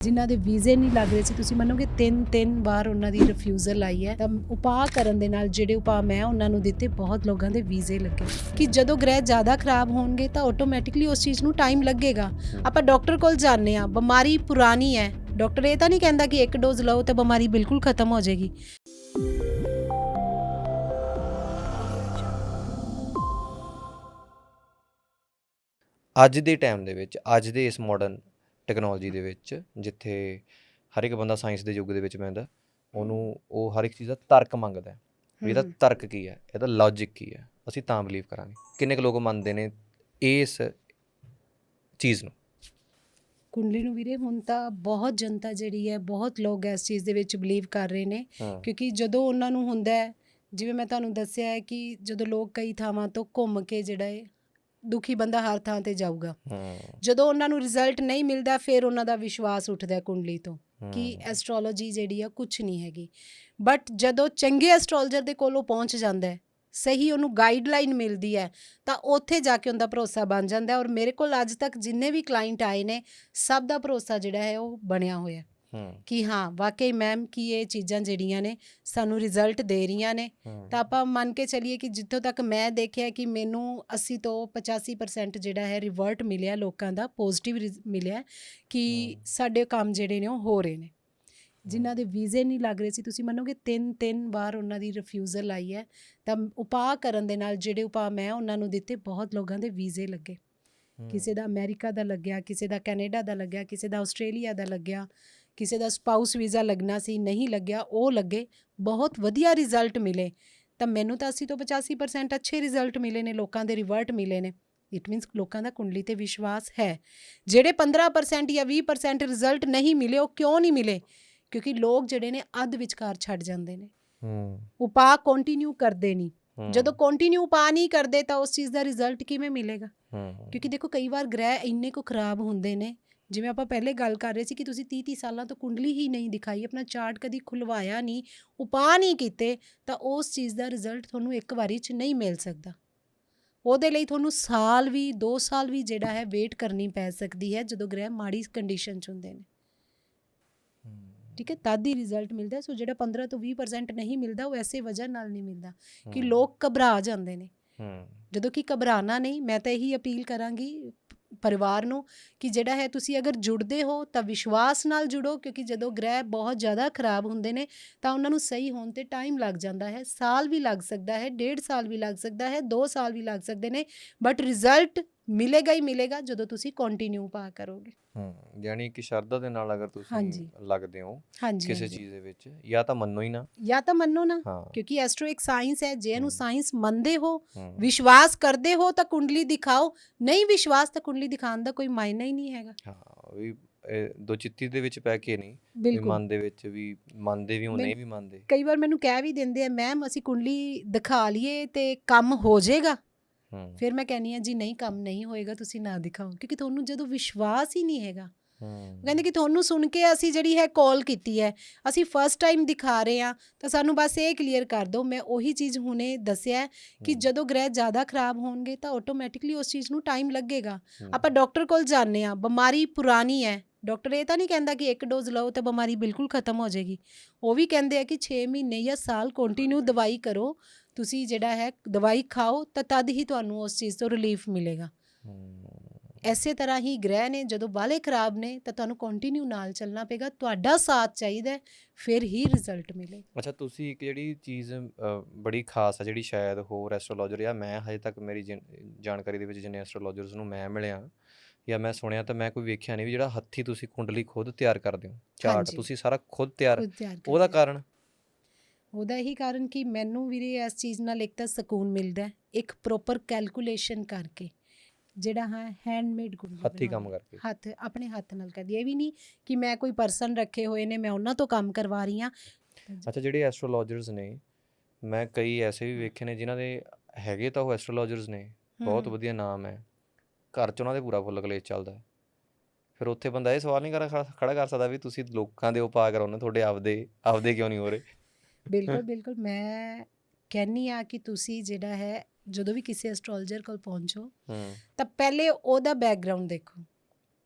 ਜਿਨ੍ਹਾਂ ਦੇ ਵੀਜ਼ੇ ਨਹੀਂ ਲੱਗ ਰਹੇ ਸੀ, ਤੁਸੀਂ ਮੰਨੋਗੇ ਤਿੰਨ ਤਿੰਨ ਵਾਰ ਉਹਨਾਂ ਦੀ ਰਿਫਿਊਜ਼ਲ ਆਈ ਹੈ। ਤਾਂ ਉਪਾਅ ਕਰਨ ਦੇ ਨਾਲ ਜਿਹੜੇ ਉਪਾਅ ਮੈਂ ਉਹਨਾਂ ਨੂੰ ਦਿੱਤੇ, ਬਹੁਤ ਲੋਕਾਂ ਦੇ ਵੀਜ਼ੇ ਲੱਗੇ। ਕਿ ਜਦੋਂ ਗ੍ਰਹਿ ਜ਼ਿਆਦਾ ਖਰਾਬ ਹੋਣਗੇ ਤਾਂ ਆਟੋਮੈਟਿਕਲੀ ਉਸ ਚੀਜ਼ ਨੂੰ ਟਾਈਮ ਲੱਗੇਗਾ। ਆਪਾਂ ਡਾਕਟਰ ਕੋਲ ਜਾਂਦੇ ਆ ਬਿਮਾਰੀ ਪੁਰਾਣੀ ਹੈ। ਡਾਕਟਰ ਇਹ ਤਾਂ ਨਹੀਂ ਕਹਿੰਦਾ ਕਿ ਇੱਕ ਡੋਜ਼ ਲਓ ਤੇ ਬਿਮਾਰੀ ਬਿਲਕੁਲ ਖਤਮ ਹੋ ਜਾਏਗੀ। ਅੱਜ ਦੇ ਟਾਈਮ ਦੇ ਵਿੱਚ, ਅੱਜ ਦੇ ਇਸ ਮਾਡਰਨ ਟੈਕਨੋਲੋਜੀ ਦੇ ਵਿੱਚ ਜਿੱਥੇ ਹਰ ਇੱਕ ਬੰਦਾ ਸਾਇੰਸ ਦੇ ਯੁੱਗ ਦੇ ਵਿੱਚ ਪੈਂਦਾ ਉਹਨੂੰ ਉਹ ਹਰ ਇੱਕ ਚੀਜ਼ ਦਾ ਤਰਕ ਮੰਗਦਾ ਹੈ ਵੀ ਇਹਦਾ। ਤਰਕ ਕੀ ਹੈ ਇਹਦਾ ਲੌਜੀਕ ਕੀ ਹੈ ਅਸੀਂ ਤਾਂ ਬਲੀਵ ਕਰਾਂਗੇ। ਕਿੰਨੇ ਕੁ ਲੋਕ ਮੰਨਦੇ ਨੇ ਇਸ ਚੀਜ਼ ਨੂੰ? ਕੁੰਡਲੀ ਨੂੰ ਵੀਰੇ ਹੁਣ ਤਾਂ ਬਹੁਤ ਜਨਤਾ ਜਿਹੜੀ ਹੈ ਬਹੁਤ ਲੋਕ ਇਸ ਚੀਜ਼ ਦੇ ਵਿੱਚ ਬਲੀਵ ਕਰ ਰਹੇ ਨੇ ਹਾਂ। ਕਿਉਂਕਿ ਜਦੋਂ ਉਹਨਾਂ ਨੂੰ ਹੁੰਦਾ ਹੈ ਜਿਵੇਂ ਮੈਂ ਤੁਹਾਨੂੰ ਦੱਸਿਆ ਹੈ ਕਿ ਜਦੋਂ ਲੋਕ ਕਈ ਥਾਵਾਂ ਤੋਂ ਘੁੰਮ ਕੇ ਜਿਹੜਾ ਹੈ ਦੁਖੀ ਬੰਦਾ ਹਰ ਥਾਂ ਤੇ ਜਾਊਗਾ। ਜਦੋਂ ਉਹਨਾਂ ਨੂੰ ਰਿਜ਼ਲਟ ਨਹੀਂ ਮਿਲਦਾ ਫਿਰ ਉਹਨਾਂ ਦਾ ਵਿਸ਼ਵਾਸ ਉੱਠਦਾ ਹੈ ਕੁੰਡਲੀ ਤੋਂ ਕਿ ਐਸਟ੍ਰੋਲੋਜੀ ਜਿਹੜੀ ਆ ਕੁਝ ਨਹੀਂ ਹੈਗੀ। ਬਟ ਜਦੋਂ ਚੰਗੇ ਐਸਟ੍ਰੋਲੋਜਰ ਦੇ ਕੋਲ ਉਹ ਪਹੁੰਚ ਜਾਂਦਾ ਹੈ ਸਹੀ ਉਹਨੂੰ ਗਾਈਡਲਾਈਨ ਮਿਲਦੀ ਹੈ ਤਾਂ ਉੱਥੇ ਜਾ ਕੇ ਉਹਦਾ ਭਰੋਸਾ ਬਣ ਜਾਂਦਾ ਹੈ ਔਰ ਮੇਰੇ ਕੋਲ ਅੱਜ ਤੱਕ ਜਿੰਨੇ ਵੀ ਕਲਾਇੰਟ ਆਏ ਨੇ ਸਭ ਦਾ ਭਰੋਸਾ ਜਿਹੜਾ ਹੈ ਉਹ ਬਣਿਆ ਹੋਇਆ ਕਿ ਹਾਂ ਵਾਕਈ ਮੈਮ ਕੀ ਇਹ ਚੀਜ਼ਾਂ ਜਿਹੜੀਆਂ ਨੇ ਸਾਨੂੰ ਰਿਜ਼ਲਟ ਦੇ ਰਹੀਆਂ ਨੇ। ਤਾਂ ਆਪਾਂ ਮੰਨ ਕੇ ਚੱਲੀਏ ਕਿ ਜਿੱਥੋਂ ਤੱਕ ਮੈਂ ਦੇਖਿਆ ਕਿ ਮੈਨੂੰ 80 ਤੋਂ 85% ਜਿਹੜਾ ਹੈ ਰਿਵਰਟ ਮਿਲਿਆ ਲੋਕਾਂ ਦਾ ਪੋਜ਼ਿਟਿਵ ਮਿਲਿਆ ਕਿ। ਸਾਡੇ ਕੰਮ ਜਿਹੜੇ ਨੇ ਉਹ ਹੋ ਰਹੇ ਨੇ। ਜਿਨ੍ਹਾਂ ਦੇ ਵੀਜ਼ੇ ਨਹੀਂ ਲੱਗ ਰਹੇ ਸੀ ਤੁਸੀਂ ਮੰਨੋਗੇ ਤਿੰਨ ਤਿੰਨ ਵਾਰ ਉਹਨਾਂ ਦੀ ਰਿਫਿਊਜ਼ਲ ਆਈ ਹੈ। ਤਾਂ ਉਪਾਅ ਕਰਨ ਦੇ ਨਾਲ ਜਿਹੜੇ ਉਪਾਅ ਮੈਂ ਉਹਨਾਂ ਨੂੰ ਦਿੱਤੇ ਬਹੁਤ ਲੋਕਾਂ ਦੇ ਵੀਜ਼ੇ ਲੱਗੇ। ਕਿਸੇ ਦਾ ਅਮਰੀਕਾ ਦਾ ਲੱਗਿਆ ਕਿਸੇ ਦਾ ਕੈਨੇਡਾ ਦਾ ਲੱਗਿਆ ਕਿਸੇ ਦਾ ਆਸਟ੍ਰੇਲੀਆ ਦਾ ਲੱਗਿਆ। ਕਿਸੇ ਦਾ ਸਪਾਊਸ ਵੀਜ਼ਾ ਲੱਗਣਾ ਸੀ ਨਹੀਂ ਲੱਗਿਆ ਉਹ ਲੱਗੇ ਬਹੁਤ ਵਧੀਆ ਰਿਜ਼ਲਟ ਮਿਲੇ। ਤਾਂ ਮੈਨੂੰ ਤਾਂ 80 ਤੋਂ 85% ਅੱਛੇ ਰਿਜ਼ਲਟ ਮਿਲੇ ਨੇ ਲੋਕਾਂ ਦੇ ਰਿਵਰਟ ਮਿਲੇ ਨੇ। ਇਟ ਮੀਨਸ ਲੋਕਾਂ ਦਾ ਕੁੰਡਲੀ ਤੇ ਵਿਸ਼ਵਾਸ ਹੈ। ਜਿਹੜੇ 15% ਜਾਂ 20% ਰਿਜ਼ਲਟ ਨਹੀਂ ਮਿਲੇ ਉਹ ਕਿਉਂ ਨਹੀਂ ਮਿਲੇ? ਕਿਉਂਕਿ ਲੋਕ ਜਿਹੜੇ ਨੇ ਅੱਧ ਵਿਚਕਾਰ ਛੱਡ ਜਾਂਦੇ ਨੇ। ਹੂੰ। ਉਪਾਅ ਕੰਟੀਨਿਊ ਕਰਦੇ ਨਹੀਂ। ਜਦੋਂ ਕੰਟੀਨਿਊ ਉਪਾਅ ਨਹੀਂ ਕਰਦੇ ਤਾਂ ਉਸ ਚੀਜ਼ ਦਾ ਰਿਜ਼ਲਟ ਕਿਵੇਂ ਮਿਲੇਗਾ? ਹੂੰ। ਕਿਉਂਕਿ ਦੇਖੋ ਕਈ ਵਾਰ ਗ੍ਰਹਿ ਇੰਨੇ ਕੁ ਖਰਾਬ ਹੁੰਦੇ ਨੇ ਜਿਵੇਂ ਆਪਾਂ ਪਹਿਲੇ ਗੱਲ ਕਰ ਰਹੇ ਸੀ ਕਿ ਤੁਸੀਂ 30 30 ਸਾਲਾਂ ਤੋਂ ਕੁੰਡਲੀ ਹੀ ਨਹੀਂ ਦਿਖਾਈ ਆਪਣਾ ਚਾਰਟ ਕਦੀ ਖੁਲਵਾਇਆ ਨਹੀਂ ਉਪਾਅ ਨਹੀਂ ਕੀਤੇ ਤਾਂ ਉਸ ਚੀਜ਼ ਦਾ ਰਿਜ਼ਲਟ ਤੁਹਾਨੂੰ ਇੱਕ ਵਾਰੀ 'ਚ ਨਹੀਂ ਮਿਲ ਸਕਦਾ। ਉਹਦੇ ਲਈ ਤੁਹਾਨੂੰ ਸਾਲ ਵੀ 2 ਸਾਲ ਵੀ ਜਿਹੜਾ ਹੈ ਵੇਟ ਕਰਨੀ ਪੈ ਸਕਦੀ ਹੈ ਜਦੋਂ ਗ੍ਰਹਿ ਮਾੜੀ ਕੰਡੀਸ਼ਨ 'ਚ ਹੁੰਦੇ ਨੇ। ਠੀਕ ਹੈ ਤਦ ਹੀ ਰਿਜ਼ਲਟ ਮਿਲਦਾ। ਸੋ ਜਿਹੜਾ 15 ਤੋਂ 20% ਨਹੀਂ ਮਿਲਦਾ ਉਹ ਐਸੇ ਵਜ੍ਹਾ ਨਾਲ ਨਹੀਂ ਮਿਲਦਾ ਕਿ ਲੋਕ ਘਬਰਾ ਜਾਂਦੇ ਨੇ। ਹੂੰ। ਜਦੋਂ ਕਿ ਘਬਰਾਣਾ ਨਹੀਂ ਮੈਂ ਤਾਂ ਇਹੀ ਅਪੀਲ ਕਰਾਂਗੀ ਪਰਿਵਾਰ ਨੂੰ ਕਿ ਜਿਹੜਾ ਹੈ ਤੁਸੀਂ ਅਗਰ ਜੁੜਦੇ ਹੋ ਤਾਂ ਵਿਸ਼ਵਾਸ ਨਾਲ ਜੁੜੋ, ਕਿਉਂਕਿ ਜਦੋਂ ਗ੍ਰਹਿ ਬਹੁਤ ਜ਼ਿਆਦਾ ਖਰਾਬ ਹੁੰਦੇ ਨੇ ਤਾਂ ਉਹਨਾਂ ਨੂੰ ਸਹੀ ਹੋਣ ਤੇ ਟਾਈਮ ਲੱਗ ਜਾਂਦਾ ਹੈ। ਸਾਲ ਵੀ ਲੱਗ ਸਕਦਾ ਹੈ, ਡੇਢ ਸਾਲ ਵੀ ਲੱਗ ਸਕਦਾ ਹੈ 2 ਸਾਲ ਵੀ ਲੱਗ ਸਕਦੇ ਨੇ ਬਟ ਰਿਜ਼ਲਟ ਮਿਲੇਗਾ ਹੀ ਮਿਲੇਗਾ ਜਦੋਂ ਤੁਸੀਂ ਕੰਟੀਨਿਊ ਪਾ ਕਰੋਗੇ। ਹੂੰ ਯਾਨੀ ਕਿ ਸ਼ਰਧਾ ਦੇ ਨਾਲ ਅਗਰ ਤੁਸੀਂ। ਲੱਗਦੇ ਹੋ ਕਿਸੇ। ਚੀਜ਼ ਦੇ ਵਿੱਚ ਜਾਂ ਤਾਂ ਮੰਨੋ ਹੀ ਨਾ। ਜਾਂ ਤਾਂ ਮੰਨੋ ਨਾ ਕਿਉਂਕਿ ਐਸਟ੍ਰੋ ਇੱਕ ਸਾਇੰਸ ਹੈ ਜੇ ਇਹਨੂੰ। ਸਾਇੰਸ ਮੰਨਦੇ ਹੋ ਵਿਸ਼ਵਾਸ ਕਰਦੇ ਹੋ ਤਾਂ ਕੁੰਡਲੀ ਦਿਖਾਓ ਨਹੀਂ ਵਿਸ਼ਵਾਸ ਤਾਂ ਕੁੰਡਲੀ ਦਿਖਾਉਣ ਦਾ ਕੋਈ ਮਾਇਨਾ ਹੀ ਨਹੀਂ ਹੈਗਾ। ਹਾਂ ਵੀ ਦੋ ਚਿੱਤੀ ਦੇ ਵਿੱਚ ਪੈ ਕੇ ਨਹੀਂ ਵੀ ਮਨ ਦੇ ਵਿੱਚ ਵੀ ਮੰਨਦੇ ਵੀ ਹੋ ਬਿਲ- ਨਹੀਂ ਵੀ ਮੰਨਦੇ। ਕਈ ਵਾਰ ਮੈਨੂੰ ਕਹਿ ਵੀ ਦਿੰਦੇ ਆ ਮੈਮ ਅਸੀਂ ਕੁੰਡਲੀ ਦਿਖਾ ਲਈਏ ਤੇ ਕੰਮ ਹੋ ਜਾਏਗਾ ਫਿਰ ਮੈਂ ਕਹਿੰਨੀ ਆ ਜੀ ਨਹੀਂ ਕੰਮ ਨਹੀਂ ਹੋਏਗਾ ਤੁਸੀਂ ਨਾ ਦਿਖਾਓ। ਕਿਉਂਕਿ ਤੁਹਾਨੂੰ ਜਦੋਂ ਵਿਸ਼ਵਾਸ ਹੀ ਨਹੀਂ ਹੈਗਾ। ਕਹਿੰਦੇ ਕਿ ਤੁਹਾਨੂੰ ਸੁਣ ਕੇ ਅਸੀਂ ਜਿਹੜੀ ਹੈ ਕਾਲ ਕੀਤੀ ਹੈ ਅਸੀਂ ਫਸਟ ਟਾਈਮ ਦਿਖਾ ਰਹੇ ਆ ਤਾਂ ਸਾਨੂੰ ਬਸ ਇਹ ਕਲੀਅਰ ਕਰ ਦਿਓ ਮੈਂ ਉਹੀ ਚੀਜ਼ ਹੁਣੇ ਦੱਸਿਆ ਕਿ ਜਦੋਂ ਗ੍ਰਹਿ ਜ਼ਿਆਦਾ ਖਰਾਬ ਹੋਣਗੇ ਤਾਂ ਆਟੋਮੈਟਿਕਲੀ ਉਸ ਚੀਜ਼ ਨੂੰ ਟਾਈਮ ਲੱਗੇਗਾ। ਆਪਾਂ ਡਾਕਟਰ ਕੋਲ ਜਾਂਦੇ ਆ ਬਿਮਾਰੀ ਪੁਰਾਣੀ ਹੈ ਡਾਕਟਰ ਇਹ ਤਾਂ ਨਹੀਂ ਕਹਿੰਦਾ ਕਿ ਇੱਕ ਡੋਜ਼ ਲਓ ਤੇ ਬਿਮਾਰੀ ਬਿਲਕੁਲ ਖਤਮ ਹੋ ਜਾਏਗੀ। ਉਹ ਵੀ ਕਹਿੰਦੇ ਆ ਕਿ 6 ਮਹੀਨੇ ਜਾਂ ਸਾਲ ਕੰਟੀਨਿਊ ਦਵਾਈ ਕਰੋ। ਤੁਸੀਂ ਜਿਹੜਾ ਹੈ ਦਵਾਈ ਖਾਓ ਤਾਂ ਤਦ ਹੀ ਤੁਹਾਨੂੰ ਉਸ ਚੀਜ਼ ਤੋਂ ਰਿਲੀਫ ਮਿਲੇਗਾ। ਐਸੇ ਤਰ੍ਹਾਂ ਹੀ ਗ੍ਰਹਿ ਨੇ ਜਦੋਂ ਬਾਲੇ ਖਰਾਬ ਨੇ ਤਾਂ ਤੁਹਾਨੂੰ ਕੰਟੀਨਿਊ ਨਾਲ ਚੱਲਣਾ ਪਏਗਾ। ਤੁਹਾਡਾ ਸਾਥ ਚਾਹੀਦਾ ਫਿਰ ਹੀ ਰਿਜ਼ਲਟ ਮਿਲੇ। ਅੱਛਾ ਤੁਸੀਂ ਇੱਕ ਜਿਹੜੀ ਚੀਜ਼ ਬੜੀ ਖਾਸ ਹੈ ਜਿਹੜੀ ਸ਼ਾਇਦ ਹੋਰ ਐਸਟ੍ਰੋਲੋਜਰ ਜਾਂ ਮੈਂ ਹਜੇ ਤੱਕ ਮੇਰੀ ਜਾਣਕਾਰੀ ਦੇ ਵਿੱਚ ਜਿੰਨੇ ਐਸਟ੍ਰੋਲੋਜਰਸ ਨੂੰ ਮੈਂ ਮਿਲਿਆ ਜਾਂ ਮੈਂ ਸੁਣਿਆ ਤਾਂ ਮੈਂ ਕੋਈ ਵੇਖਿਆ ਨਹੀਂ ਵੀ ਜਿਹੜਾ ਹੱਥੀ ਤੁਸੀਂ ਕੁੰਡਲੀ ਖੁਦ ਤਿਆਰ ਕਰਦੇ ਹੋ ਚਾਰਟ। ਤੁਸੀਂ ਸਾਰਾ ਖੁਦ ਤਿਆਰ ਉਹਦਾ। ਕਾਰਨ ਉਹਦਾ ਇਹੀ ਕਾਰਨ ਕਿ ਮੈਨੂੰ ਵੀਰੇ ਇਸ ਚੀਜ਼ ਨਾਲ ਇੱਕ ਤਾਂ ਸਕੂਨ ਮਿਲਦਾ ਹੈ, ਇੱਕ ਪ੍ਰੋਪਰ ਕੈਲਕੂਲੇਸ਼ਨ ਕਰਕੇ ਜਿਹੜਾ ਹੈ ਹੈਂਡਮੇਡ ਗੁੰਡੀ ਹੱਥੀ। ਕੰਮ ਕਰਕੇ ਹੱਥ ਆਪਣੇ ਹੱਥ ਨਾਲ ਕਰਦੀ। ਇਹ ਵੀ ਨਹੀਂ ਕਿ ਮੈਂ ਕੋਈ ਪਰਸਨ ਰੱਖੇ ਹੋਏ ਨੇ ਮੈਂ ਉਹਨਾਂ ਤੋਂ ਕੰਮ ਕਰਵਾ ਰਹੀ ਹਾਂ ਅੱਛਾ ਜਿਹੜੇ ਐਸਟ੍ਰੋਲੋਜਰਸ ਨੇ ਮੈਂ ਕਈ ਐਸੇ ਵੀ ਵੇਖੇ ਨੇ ਜਿਨ੍ਹਾਂ ਦੇ ਹੈਗੇ ਤਾਂ ਉਹ ਐਸਟ੍ਰੋਲੋਜਰਸ ਨੇ ਬਹੁਤ ਵਧੀਆ ਨਾਮ ਹੈ ਘਰ 'ਚ ਉਹਨਾਂ ਦੇ ਪੂਰਾ ਫੁੱਲ ਕਲੇਸ਼ ਚੱਲਦਾ ਹੈ। ਫਿਰ ਉੱਥੇ ਬੰਦਾ ਇਹ ਸਵਾਲ ਨਹੀਂ ਕਰ ਖੜਾ ਕਰ ਸਕਦਾ ਵੀ ਤੁਸੀਂ ਲੋਕਾਂ ਦੇ ਉਪਾਅ ਕਰਾਉਂਦੇ ਤੁਹਾਡੇ ਆਪਦੇ ਆਪਦੇ ਕਿਉਂ ਨਹੀਂ ਹੋ ਰਹੇ? ਬਿਲਕੁਲ ਬਿਲਕੁਲ। ਮੈਂ ਕਹਿੰਨੀ ਆ ਕਿ ਤੁਸੀਂ ਜਿਹੜਾ ਹੈ ਜਦੋਂ ਵੀ ਕਿਸੇ ਐਸਟ੍ਰੋਲੋਜਰ ਕੋਲ ਪਹੁੰਚੋ ਤਾਂ ਪਹਿਲੇ ਉਹਦਾ ਬੈਕਗ੍ਰਾਉਂਡ ਦੇਖੋ।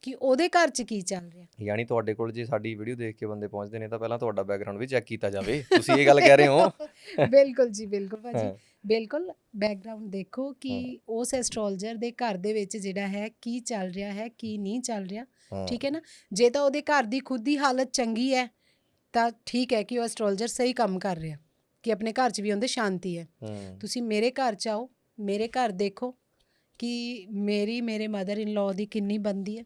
ਕਿ ਉਹਦੇ ਘਰ 'ਚ ਕੀ ਚੱਲ ਰਿਹਾ? ਯਾਨੀ ਤੁਹਾਡੇ ਕੋਲ ਜੇ ਸਾਡੀ ਵੀਡੀਓ ਦੇਖ ਕੇ ਬੰਦੇ ਪਹੁੰਚਦੇ ਨੇ ਤਾਂ ਪਹਿਲਾਂ ਤੁਹਾਡਾ ਬੈਕਗ੍ਰਾਉਂਡ ਵੀ ਚੈੱਕ ਕੀਤਾ ਜਾਵੇ। ਤੁਸੀਂ ਇਹ ਗੱਲ ਕਹਿ ਰਹੇ ਹੋ? ਬਿਲਕੁਲ ਜੀ ਬਿਲਕੁਲ ਭਾਜੀ। ਬਿਲਕੁਲ ਬੈਕਗ੍ਰਾਉਂਡ ਦੇਖੋ ਕਿ ਉਸ ਐਸਟ੍ਰੋਲੋਜਰ ਦੇ ਘਰ ਦੇ ਵਿੱਚ ਜਿਹੜਾ ਹੈ ਕੀ ਚੱਲ ਰਿਹਾ ਹੈ ਕੀ ਨਹੀਂ ਚੱਲ ਰਿਹਾ। ਠੀਕ ਹੈ ਨਾ? ਜੇ ਤਾਂ ਉਹਦੇ ਘਰ ਦੀ ਖੁਦ ਦੀ ਹਾਲਤ ਚੰਗੀ ਹੈ ਤਾਂ ਠੀਕ ਹੈ ਕਿ ਉਹ ਐਸਟ੍ਰੋਲੋਜਰ ਸਹੀ ਕੰਮ ਕਰ ਰਿਹਾ ਕਿ ਆਪਣੇ ਘਰ 'ਚ ਵੀ ਉਹਦੇ ਸ਼ਾਂਤੀ ਹੈ। ਤੁਸੀਂ ਮੇਰੇ ਘਰ 'ਚ ਆਓ ਮੇਰੇ ਘਰ ਦੇਖੋ ਕਿ ਮੇਰੀ ਮੇਰੇ ਮਦਰ ਇਨ ਲਾਅ ਦੀ ਕਿੰਨੀ ਬੰਦੀ ਹੂੰ,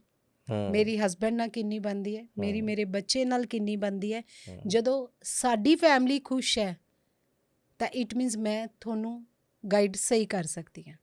ਮੇਰੀ ਹਸਬੰਡ ਨਾਲ ਕਿੰਨੀ ਬੰਦੀ ਹੈ ਮੇਰੀ। ਮੇਰੇ ਬੱਚੇ ਨਾਲ ਕਿੰਨੀ ਬੰਦੀ ਹੂੰ, ਜਦੋਂ ਸਾਡੀ ਫੈਮਿਲੀ ਖੁਸ਼ ਹੈ ਤਾਂ ਇਟ ਮੀਨਸ ਮੈਂ ਤੁਹਾਨੂੰ ਗਾਈਡ ਸਹੀ ਕਰ ਸਕਦੀ ਹਾਂ।